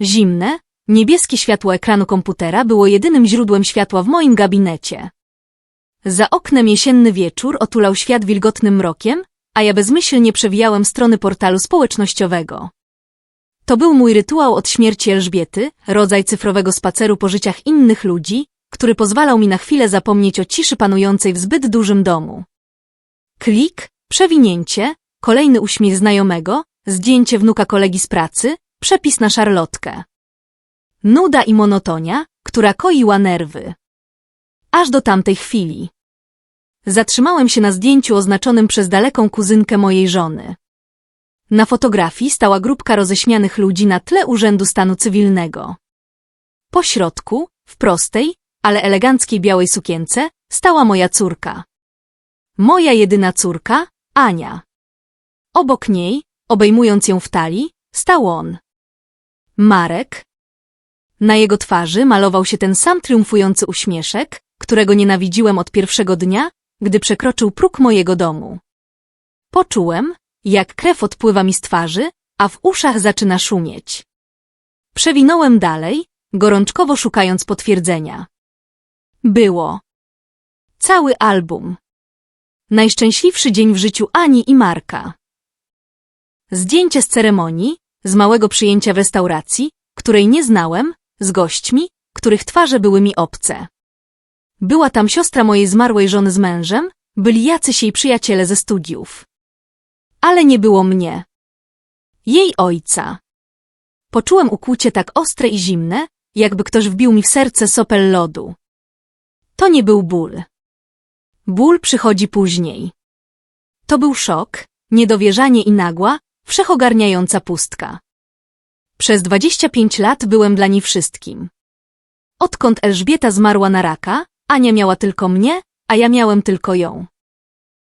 zimne, niebieskie światło ekranu komputera było jedynym źródłem światła w moim gabinecie. Za oknem jesienny wieczór otulał świat wilgotnym mrokiem, a ja bezmyślnie przewijałem strony portalu społecznościowego. To był mój rytuał od śmierci Elżbiety, rodzaj cyfrowego spaceru po życiach innych ludzi, który pozwalał mi na chwilę zapomnieć o ciszy panującej w zbyt dużym domu. Klik, przewinięcie, kolejny uśmiech znajomego, zdjęcie wnuka kolegi z pracy, przepis na szarlotkę. Nuda i monotonia, która koiła nerwy. Aż do tamtej chwili. Zatrzymałem się na zdjęciu oznaczonym przez daleką kuzynkę mojej żony. Na fotografii stała grupka roześmianych ludzi na tle Urzędu Stanu Cywilnego. Po środku, w prostej, ale eleganckiej białej sukience, stała moja córka. Moja jedyna córka, Ania. Obok niej, obejmując ją w talii, stał on. Marek. Na jego twarzy malował się ten sam triumfujący uśmieszek, którego nienawidziłem od pierwszego dnia, gdy przekroczył próg mojego domu. Poczułem, jak krew odpływa mi z twarzy, a w uszach zaczyna szumieć. Przewinąłem dalej, gorączkowo szukając potwierdzenia. Było. Cały album. Najszczęśliwszy dzień w życiu Ani i Marka. Zdjęcie z ceremonii, z małego przyjęcia w restauracji, której nie znałem, z gośćmi, których twarze były mi obce. Była tam siostra mojej zmarłej żony z mężem, byli jacyś jej przyjaciele ze studiów. Ale nie było mnie. Jej ojca. Poczułem ukłucie tak ostre i zimne, jakby ktoś wbił mi w serce sopel lodu. To nie był ból. Ból przychodzi później. To był szok, niedowierzanie i nagła, wszechogarniająca pustka. Przez 25 lat byłem dla niej wszystkim. Odkąd Elżbieta zmarła na raka, Ania miała tylko mnie, a ja miałem tylko ją.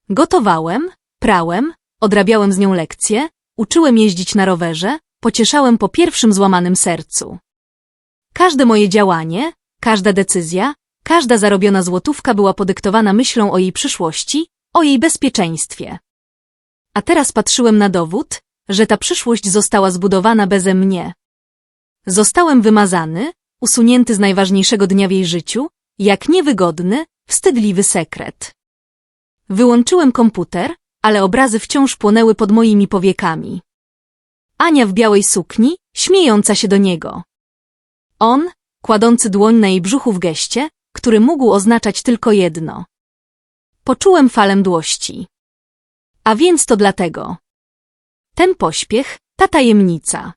Gotowałem, prałem, odrabiałem z nią lekcje, uczyłem jeździć na rowerze, pocieszałem po pierwszym złamanym sercu. Każde moje działanie, każda decyzja, każda zarobiona złotówka była podyktowana myślą o jej przyszłości, o jej bezpieczeństwie. A teraz patrzyłem na dowód, że ta przyszłość została zbudowana beze mnie. Zostałem wymazany, usunięty z najważniejszego dnia w jej życiu, jak niewygodny, wstydliwy sekret. Wyłączyłem komputer, ale obrazy wciąż płonęły pod moimi powiekami. Ania w białej sukni, śmiejąca się do niego. On, kładący dłoń na jej brzuchu w geście, który mógł oznaczać tylko jedno. Poczułem falę mdłości. A więc to dlatego. Ten pośpiech, ta tajemnica.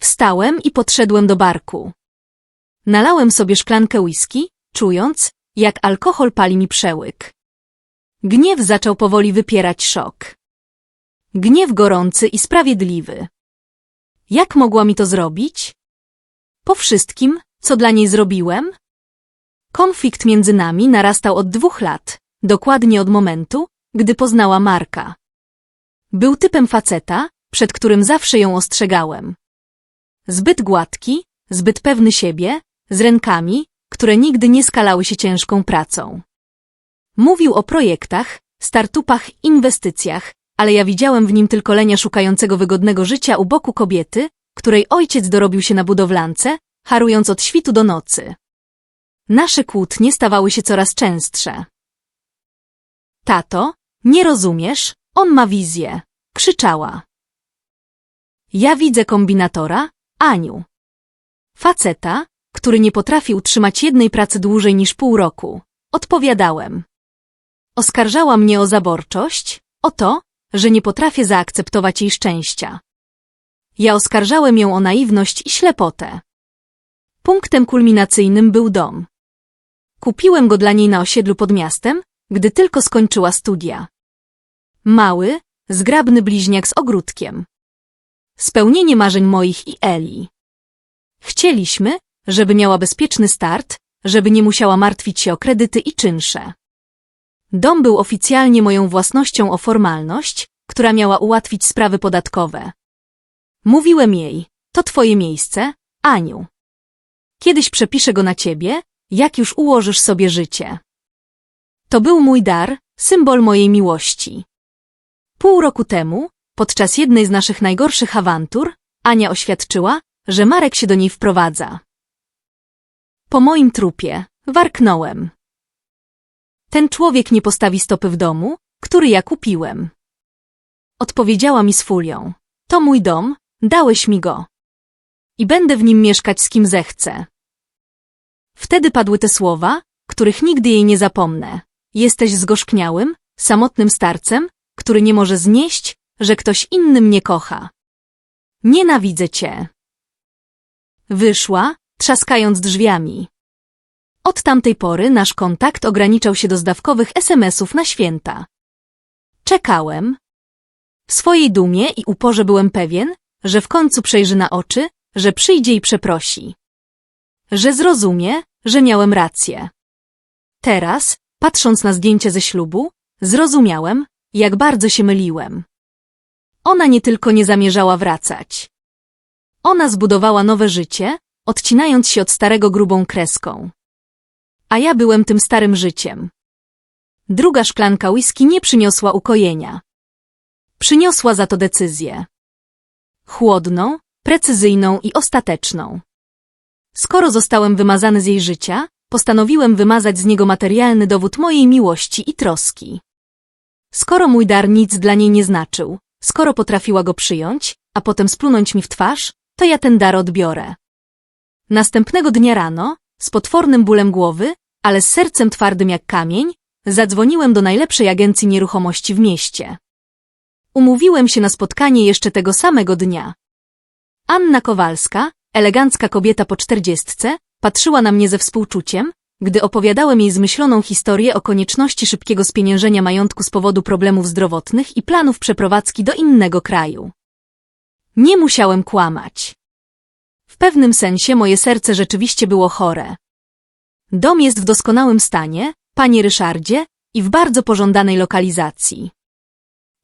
Wstałem i podszedłem do barku. Nalałem sobie szklankę whisky, czując, jak alkohol pali mi przełyk. Gniew zaczął powoli wypierać szok. Gniew gorący i sprawiedliwy. Jak mogła mi to zrobić? Po wszystkim, co dla niej zrobiłem? Konflikt między nami narastał od dwóch lat, dokładnie od momentu, gdy poznała Marka. Był typem faceta, przed którym zawsze ją ostrzegałem. Zbyt gładki, zbyt pewny siebie, z rękami, które nigdy nie skalały się ciężką pracą. Mówił o projektach, startupach, inwestycjach, ale ja widziałem w nim tylko lenia szukającego wygodnego życia u boku kobiety, której ojciec dorobił się na budowlance, harując od świtu do nocy. Nasze kłótnie stawały się coraz częstsze. Tato, nie rozumiesz, on ma wizję, krzyczała. Ja widzę kombinatora, Aniu. Faceta, który nie potrafi utrzymać jednej pracy dłużej niż pół roku. Odpowiadałem. Oskarżała mnie o zaborczość, o to, że nie potrafię zaakceptować jej szczęścia. Ja oskarżałem ją o naiwność i ślepotę. Punktem kulminacyjnym był dom. Kupiłem go dla niej na osiedlu pod miastem, gdy tylko skończyła studia. Mały, zgrabny bliźniak z ogródkiem. Spełnienie marzeń moich i Eli. Chcieliśmy, żeby miała bezpieczny start, żeby nie musiała martwić się o kredyty i czynsze. Dom był oficjalnie moją własnością o formalność, która miała ułatwić sprawy podatkowe. Mówiłem jej, to twoje miejsce, Aniu. Kiedyś przepiszę go na ciebie, jak już ułożysz sobie życie. To był mój dar, symbol mojej miłości. Pół roku temu, podczas jednej z naszych najgorszych awantur, Ania oświadczyła, że Marek się do niej wprowadza. Po moim trupie warknąłem. Ten człowiek nie postawi stopy w domu, który ja kupiłem. Odpowiedziała mi z fulią. To mój dom, dałeś mi go. I będę w nim mieszkać z kim zechcę. Wtedy padły te słowa, których nigdy jej nie zapomnę. Jesteś zgorzkniałym, samotnym starcem, który nie może znieść, że ktoś inny mnie kocha. Nienawidzę cię. Wyszła, trzaskając drzwiami. Od tamtej pory nasz kontakt ograniczał się do zdawkowych SMS-ów na święta. Czekałem. W swojej dumie i uporze byłem pewien, że w końcu przejrzy na oczy, że przyjdzie i przeprosi. Że zrozumie, że miałem rację. Teraz, patrząc na zdjęcie ze ślubu, zrozumiałem, jak bardzo się myliłem. Ona nie tylko nie zamierzała wracać. Ona zbudowała nowe życie, odcinając się od starego grubą kreską. A ja byłem tym starym życiem. Druga szklanka whisky nie przyniosła ukojenia. Przyniosła za to decyzję. Chłodną, precyzyjną i ostateczną. Skoro zostałem wymazany z jej życia, postanowiłem wymazać z niego materialny dowód mojej miłości i troski. Skoro mój dar nic dla niej nie znaczył, skoro potrafiła go przyjąć, a potem splunąć mi w twarz, to ja ten dar odbiorę. Następnego dnia rano, z potwornym bólem głowy, ale z sercem twardym jak kamień, zadzwoniłem do najlepszej agencji nieruchomości w mieście. Umówiłem się na spotkanie jeszcze tego samego dnia. Anna Kowalska, elegancka kobieta po czterdziestce, patrzyła na mnie ze współczuciem, gdy opowiadałem jej zmyśloną historię o konieczności szybkiego spieniężenia majątku z powodu problemów zdrowotnych i planów przeprowadzki do innego kraju. Nie musiałem kłamać. W pewnym sensie moje serce rzeczywiście było chore. Dom jest w doskonałym stanie, panie Ryszardzie, i w bardzo pożądanej lokalizacji.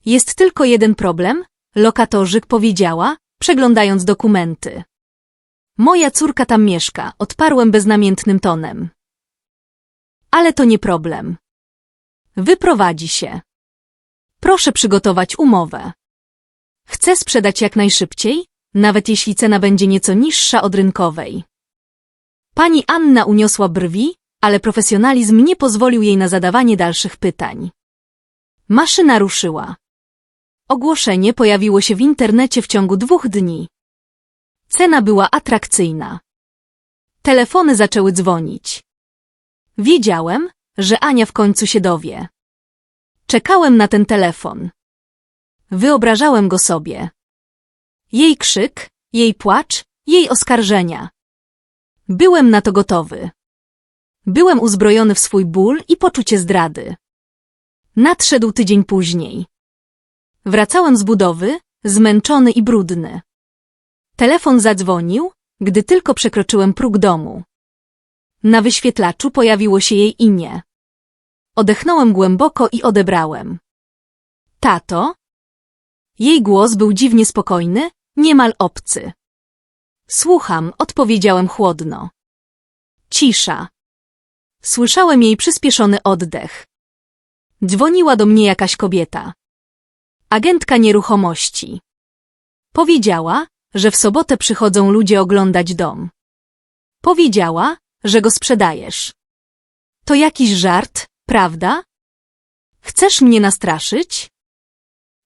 Jest tylko jeden problem, lokatorzyk powiedziała, przeglądając dokumenty. Moja córka tam mieszka, odparłem beznamiętnym tonem. Ale to nie problem. Wyprowadzi się. Proszę przygotować umowę. Chcę sprzedać jak najszybciej, nawet jeśli cena będzie nieco niższa od rynkowej. Pani Anna uniosła brwi, ale profesjonalizm nie pozwolił jej na zadawanie dalszych pytań. Maszyna ruszyła. Ogłoszenie pojawiło się w internecie w ciągu dwóch dni. Cena była atrakcyjna. Telefony zaczęły dzwonić. Wiedziałem, że Ania w końcu się dowie. Czekałem na ten telefon. Wyobrażałem go sobie. Jej krzyk, jej płacz, jej oskarżenia. Byłem na to gotowy. Byłem uzbrojony w swój ból i poczucie zdrady. Nadszedł tydzień później. Wracałem z budowy, zmęczony i brudny. Telefon zadzwonił, gdy tylko przekroczyłem próg domu. Na wyświetlaczu pojawiło się jej imię. Odechnąłem głęboko i odebrałem. Tato? Jej głos był dziwnie spokojny, niemal obcy. Słucham, odpowiedziałem chłodno. Cisza. Słyszałem jej przyspieszony oddech. Dzwoniła do mnie jakaś kobieta. Agentka nieruchomości. Powiedziała, że w sobotę przychodzą ludzie oglądać dom. Powiedziała, że go sprzedajesz. To jakiś żart, prawda? Chcesz mnie nastraszyć?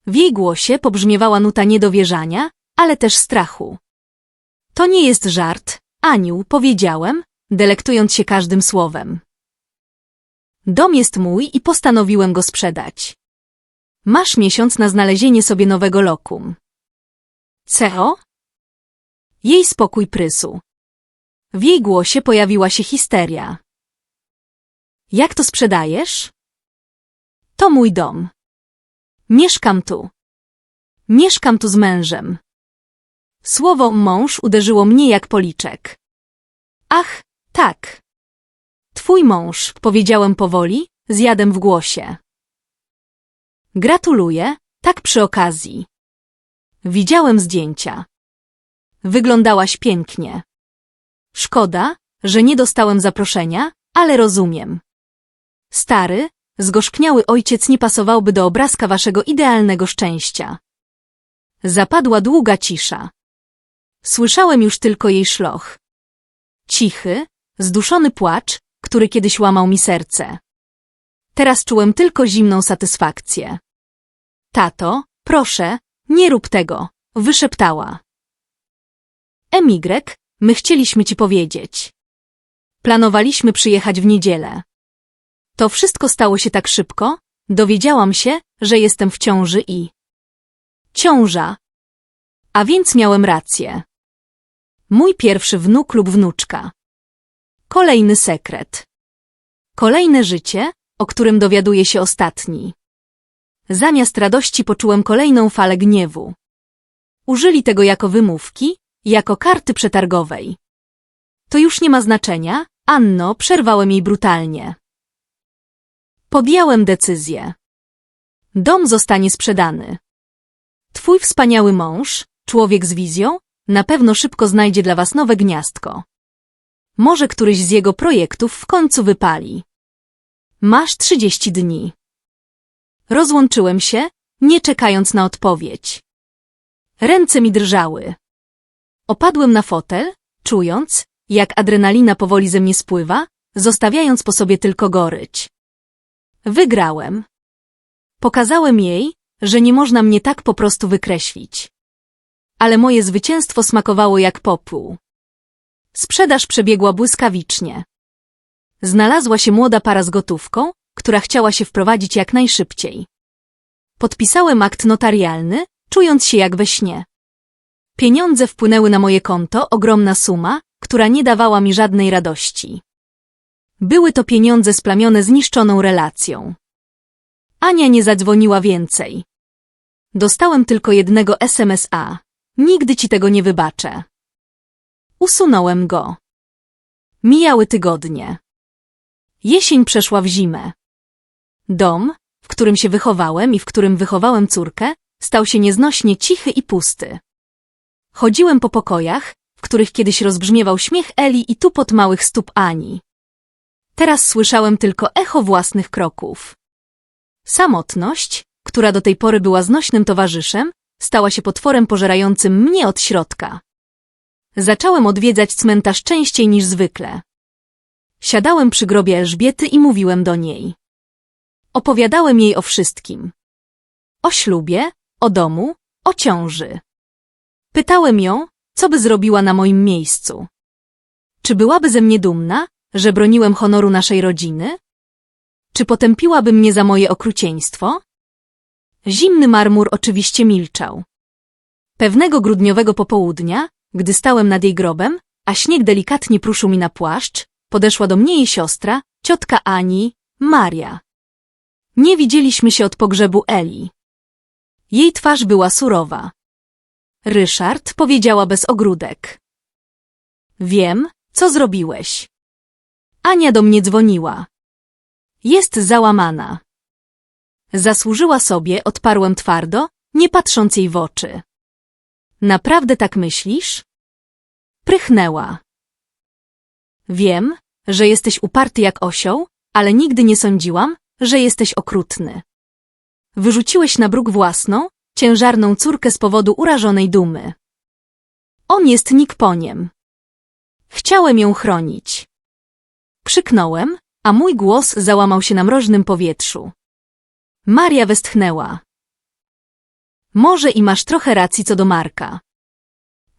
W jej głosie pobrzmiewała nuta niedowierzania, ale też strachu. To nie jest żart, Aniu, powiedziałem, delektując się każdym słowem. Dom jest mój i postanowiłem go sprzedać. Masz miesiąc na znalezienie sobie nowego lokum. Co? Jej spokój prysł. W jej głosie pojawiła się histeria. Jak to sprzedajesz? To mój dom. Mieszkam tu. Mieszkam tu z mężem. Słowo mąż uderzyło mnie jak policzek. Ach, tak. Twój mąż, powiedziałem powoli, z jadem w głosie. Gratuluję, tak przy okazji. Widziałem zdjęcia. Wyglądałaś pięknie. Szkoda, że nie dostałem zaproszenia, ale rozumiem. Stary, zgorzkniały ojciec nie pasowałby do obrazka waszego idealnego szczęścia. Zapadła długa cisza. Słyszałem już tylko jej szloch. Cichy, zduszony płacz, który kiedyś łamał mi serce. Teraz czułem tylko zimną satysfakcję. Tato, proszę, nie rób tego, wyszeptała. Emigrek, my chcieliśmy ci powiedzieć. Planowaliśmy przyjechać w niedzielę. To wszystko stało się tak szybko, dowiedziałam się, że jestem w ciąży i... Ciąża. A więc miałem rację. Mój pierwszy wnuk lub wnuczka. Kolejny sekret. Kolejne życie, o którym dowiaduje się ostatni. Zamiast radości poczułem kolejną falę gniewu. Użyli tego jako wymówki, jako karty przetargowej. To już nie ma znaczenia, Anno, przerwałem jej brutalnie. Podjąłem decyzję. Dom zostanie sprzedany. Twój wspaniały mąż, człowiek z wizją, na pewno szybko znajdzie dla was nowe gniazdko. Może któryś z jego projektów w końcu wypali. Masz 30 dni. Rozłączyłem się, nie czekając na odpowiedź. Ręce mi drżały. Opadłem na fotel, czując, jak adrenalina powoli ze mnie spływa, zostawiając po sobie tylko gorycz. Wygrałem. Pokazałem jej, że nie można mnie tak po prostu wykreślić. Ale moje zwycięstwo smakowało jak popół. Sprzedaż przebiegła błyskawicznie. Znalazła się młoda para z gotówką, która chciała się wprowadzić jak najszybciej. Podpisałem akt notarialny, czując się jak we śnie. Pieniądze wpłynęły na moje konto, ogromna suma, która nie dawała mi żadnej radości. Były to pieniądze splamione zniszczoną relacją. Ania nie zadzwoniła więcej. Dostałem tylko jednego SMS-a. Nigdy ci tego nie wybaczę. Usunąłem go. Mijały tygodnie. Jesień przeszła w zimę. Dom, w którym się wychowałem i w którym wychowałem córkę, stał się nieznośnie cichy i pusty. Chodziłem po pokojach, w których kiedyś rozbrzmiewał śmiech Eli i tupot małych stóp Ani. Teraz słyszałem tylko echo własnych kroków. Samotność, która do tej pory była znośnym towarzyszem, stała się potworem pożerającym mnie od środka. Zacząłem odwiedzać cmentarz częściej niż zwykle. Siadałem przy grobie Elżbiety i mówiłem do niej. Opowiadałem jej o wszystkim. O ślubie, o domu, o ciąży. Pytałem ją, co by zrobiła na moim miejscu. Czy byłaby ze mnie dumna, że broniłem honoru naszej rodziny? Czy potępiłaby mnie za moje okrucieństwo? Zimny marmur oczywiście milczał. Pewnego grudniowego popołudnia, gdy stałem nad jej grobem, a śnieg delikatnie pruszył mi na płaszcz, podeszła do mnie jej siostra, ciotka Ani, Maria. Nie widzieliśmy się od pogrzebu Eli. Jej twarz była surowa. Ryszard powiedziała bez ogródek. Wiem, co zrobiłeś. Ania do mnie dzwoniła. Jest załamana. Zasłużyła sobie, odparłem twardo, nie patrząc jej w oczy. Naprawdę tak myślisz? Prychnęła. Wiem, że jesteś uparty jak osioł, ale nigdy nie sądziłam, że jesteś okrutny. Wyrzuciłeś na bruk własną, ciężarną córkę z powodu urażonej dumy. On jest nikponiem. Chciałem ją chronić. Krzyknąłem, a mój głos załamał się na mroźnym powietrzu. Maria westchnęła. Może i masz trochę racji co do Marka.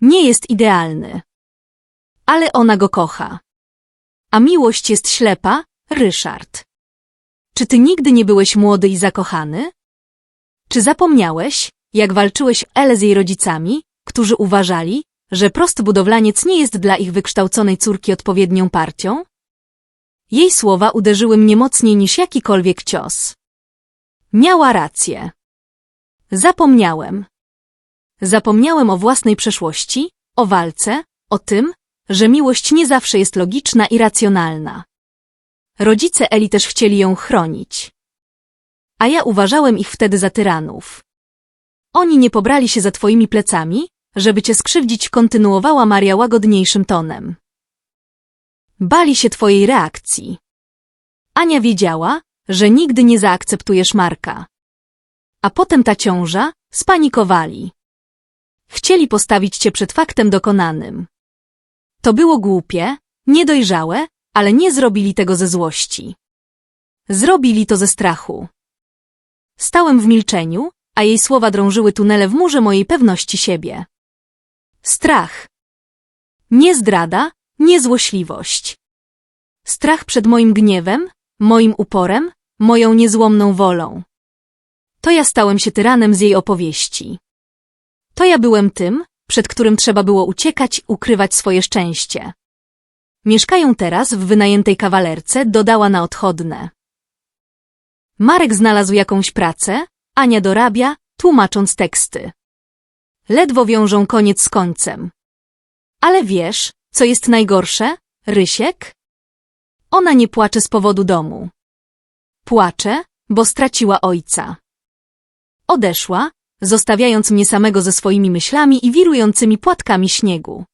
Nie jest idealny. Ale ona go kocha. A miłość jest ślepa, Ryszard. Czy ty nigdy nie byłeś młody i zakochany? Czy zapomniałeś, jak walczyłeś Ele z jej rodzicami, którzy uważali, że prosty budowlaniec nie jest dla ich wykształconej córki odpowiednią partią? Jej słowa uderzyły mnie mocniej niż jakikolwiek cios. Miała rację. Zapomniałem. Zapomniałem o własnej przeszłości, o walce, o tym, że miłość nie zawsze jest logiczna i racjonalna. Rodzice Eli też chcieli ją chronić. A ja uważałem ich wtedy za tyranów. Oni nie pobrali się za twoimi plecami, żeby cię skrzywdzić, kontynuowała Maria łagodniejszym tonem. Bali się twojej reakcji. Ania wiedziała, że nigdy nie zaakceptujesz Marka. A potem ta ciąża, spanikowali. chcieli postawić cię przed faktem dokonanym. To było głupie, niedojrzałe, ale nie zrobili tego ze złości. Zrobili to ze strachu. Stałem w milczeniu, a jej słowa drążyły tunele w murze mojej pewności siebie. Strach. Nie zdrada, nie złośliwość. Strach przed moim gniewem, moim uporem, moją niezłomną wolą. To ja stałem się tyranem z jej opowieści. To ja byłem tym, przed którym trzeba było uciekać, ukrywać swoje szczęście. Mieszkają teraz w wynajętej kawalerce, dodała na odchodne. Marek znalazł jakąś pracę, Ania dorabia, tłumacząc teksty. Ledwo wiążą koniec z końcem. Ale wiesz, co jest najgorsze, Rysiek? Ona nie płacze z powodu domu. Płacze, bo straciła ojca. Odeszła, zostawiając mnie samego ze swoimi myślami i wirującymi płatkami śniegu.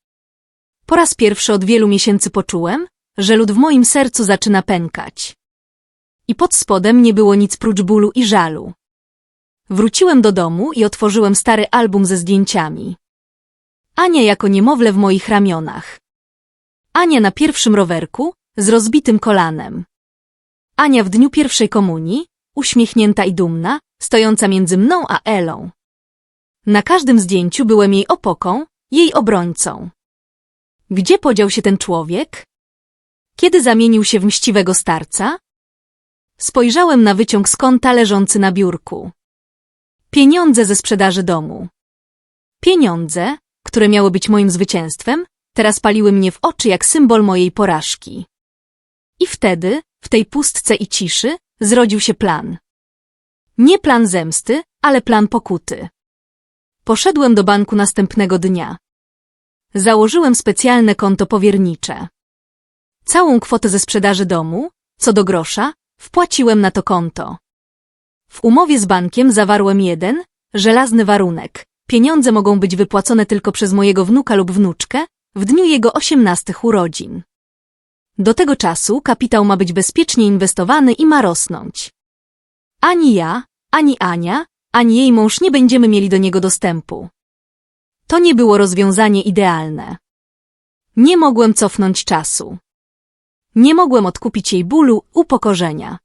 Po raz pierwszy od wielu miesięcy poczułem, że lód w moim sercu zaczyna pękać. I pod spodem nie było nic prócz bólu i żalu. Wróciłem do domu i otworzyłem stary album ze zdjęciami. Ania jako niemowlę w moich ramionach. Ania na pierwszym rowerku, z rozbitym kolanem. Ania w dniu pierwszej komunii, uśmiechnięta i dumna, stojąca między mną a Elą. Na każdym zdjęciu byłem jej opoką, jej obrońcą. Gdzie podział się ten człowiek? Kiedy zamienił się w mściwego starca? Spojrzałem na wyciąg z konta leżący na biurku. Pieniądze ze sprzedaży domu. Pieniądze, które miały być moim zwycięstwem, teraz paliły mnie w oczy jak symbol mojej porażki. I wtedy, w tej pustce i ciszy, zrodził się plan. Nie plan zemsty, ale plan pokuty. Poszedłem do banku następnego dnia. Założyłem specjalne konto powiernicze. Całą kwotę ze sprzedaży domu, co do grosza, wpłaciłem na to konto. W umowie z bankiem zawarłem jeden, żelazny warunek. Pieniądze mogą być wypłacone tylko przez mojego wnuka lub wnuczkę w dniu jego osiemnastych urodzin. Do tego czasu kapitał ma być bezpiecznie inwestowany i ma rosnąć. Ani ja, ani Ania, ani jej mąż nie będziemy mieli do niego dostępu. To nie było rozwiązanie idealne. Nie mogłem cofnąć czasu. Nie mogłem odkupić jej bólu, upokorzenia.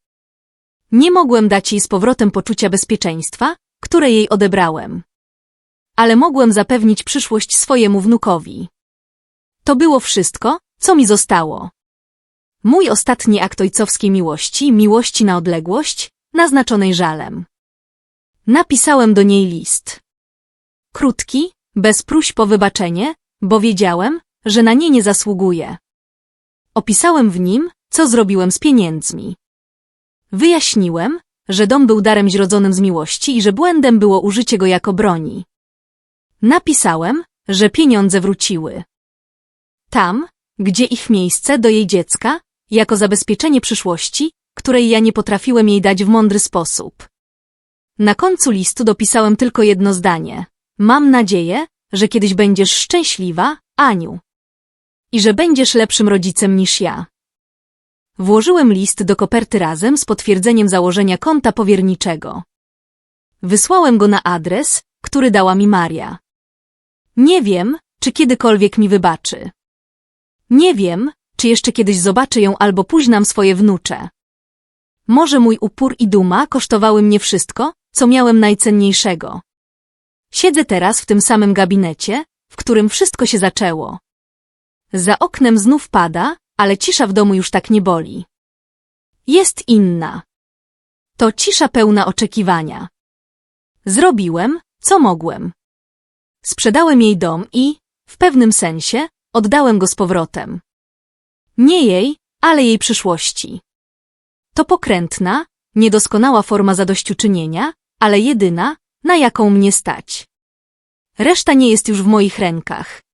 Nie mogłem dać jej z powrotem poczucia bezpieczeństwa, które jej odebrałem. Ale mogłem zapewnić przyszłość swojemu wnukowi. To było wszystko, co mi zostało. Mój ostatni akt ojcowskiej miłości, miłości na odległość, naznaczonej żalem. Napisałem do niej list. Krótki, bez próśb o wybaczenie, bo wiedziałem, że na nie nie zasługuję. Opisałem w nim, co zrobiłem z pieniędzmi. Wyjaśniłem, że dom był darem zrodzonym z miłości i że błędem było użycie go jako broni. Napisałem, że pieniądze wróciły. Tam, gdzie ich miejsce do jej dziecka, jako zabezpieczenie przyszłości, której ja nie potrafiłem jej dać w mądry sposób. Na końcu listu dopisałem tylko jedno zdanie. Mam nadzieję, że kiedyś będziesz szczęśliwa, Aniu. I że będziesz lepszym rodzicem niż ja. Włożyłem list do koperty razem z potwierdzeniem założenia konta powierniczego. Wysłałem go na adres, który dała mi Maria. Nie wiem, czy kiedykolwiek mi wybaczy. Nie wiem, czy jeszcze kiedyś zobaczę ją albo późnam swoje wnucze. Może mój upór i duma kosztowały mnie wszystko, co miałem najcenniejszego. Siedzę teraz w tym samym gabinecie, w którym wszystko się zaczęło. Za oknem znów pada, ale cisza w domu już tak nie boli. Jest inna. To cisza pełna oczekiwania. Zrobiłem, co mogłem. Sprzedałem jej dom i, w pewnym sensie, oddałem go z powrotem. Nie jej, ale jej przyszłości. To pokrętna, niedoskonała forma zadośćuczynienia, ale jedyna, na jaką mnie stać. Reszta nie jest już w moich rękach.